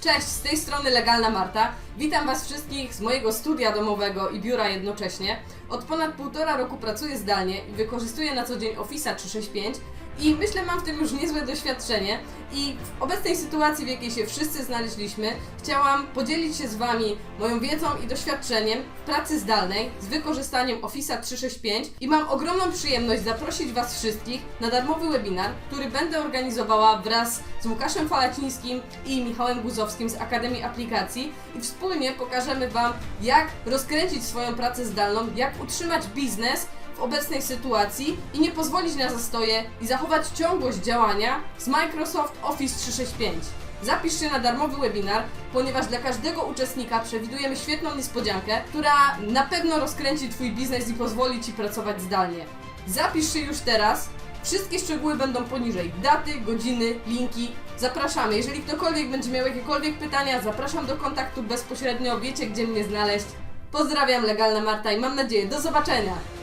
Cześć, z tej strony Legalna Marta. Witam Was wszystkich z mojego studia domowego i biura jednocześnie. Od ponad półtora roku pracuję zdalnie i wykorzystuję na co dzień Office'a 365 i myślę mam w tym już niezłe doświadczenie. I w obecnej sytuacji, w jakiej się wszyscy znaleźliśmy, chciałam podzielić się z Wami moją wiedzą i doświadczeniem w pracy zdalnej z wykorzystaniem Office'a 365 i mam ogromną przyjemność zaprosić Was wszystkich na darmowy webinar, który będę organizowała wraz z Łukaszem Falacińskim i Michałem Guzowskim z Akademii Aplikacji. I wspólnie pokażemy Wam, jak rozkręcić swoją pracę zdalną, jak utrzymać biznes obecnej sytuacji i nie pozwolić na zastoje i zachować ciągłość działania z Microsoft Office 365. Zapisz się na darmowy webinar, ponieważ dla każdego uczestnika przewidujemy świetną niespodziankę, która na pewno rozkręci Twój biznes i pozwoli Ci pracować zdalnie. Zapisz się już teraz. Wszystkie szczegóły będą poniżej. Daty, godziny, linki. Zapraszamy. Jeżeli ktokolwiek będzie miał jakiekolwiek pytania, zapraszam do kontaktu bezpośrednio. Wiecie, gdzie mnie znaleźć. Pozdrawiam, Legalna Marta i mam nadzieję, do zobaczenia!